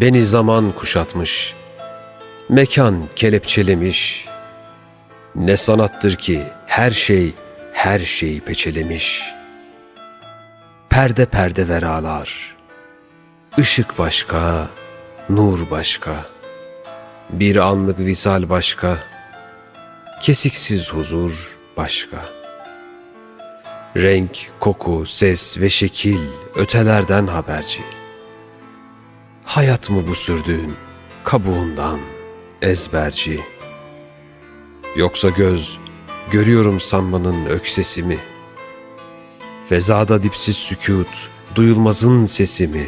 Beni zaman kuşatmış, mekan kelepçelemiş. Ne sanattır ki her şey her şeyi peçelemiş. Perde perde veralar, ışık başka, nur başka. Bir anlık visal başka, kesiksiz huzur başka. Renk, koku, ses ve şekil ötelerden haberci. Hayat mı bu sürdüğün kabuğundan ezberci? Yoksa göz görüyorum sanmanın öksesi mi? Fezada dipsiz sükut duyulmazın sesi mi?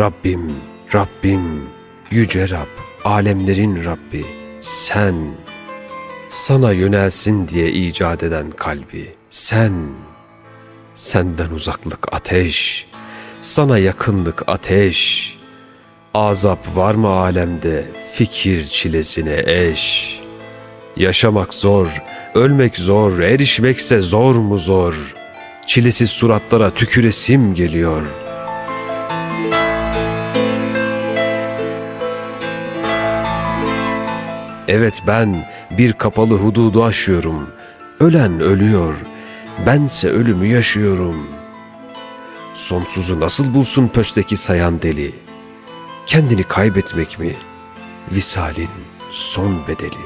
Rabbim, Rabbim, yüce Rab, alemlerin Rabbi, sen, sana yönelsin diye icat eden kalbi, sen, senden uzaklık ateş, sana yakınlık ateş, azap var mı alemde fikir çilesine eş? Yaşamak zor, ölmek zor, erişmekse zor mu zor? Çilesiz suratlara tüküresim geliyor.'' Evet ben bir kapalı hududu aşıyorum. Ölen ölüyor. Bense ölümü yaşıyorum. Sonsuzu nasıl bulsun pösteki sayan deli? Kendini kaybetmek mi? Visalin son bedeli.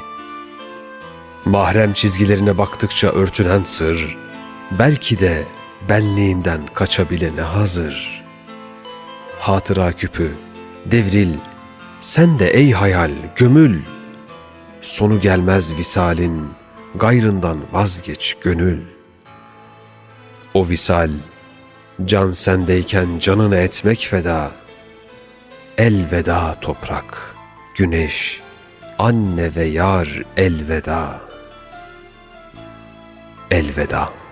Mahrem çizgilerine baktıkça örtünen sır, belki de benliğinden kaçabilene hazır. Hatıra küpü, devril, sen de ey hayal gömül.'' Sonu gelmez visalin, gayrından vazgeç gönül. O visal, can sendeyken canını etmek feda. Elveda toprak, güneş, anne ve yar elveda. Elveda.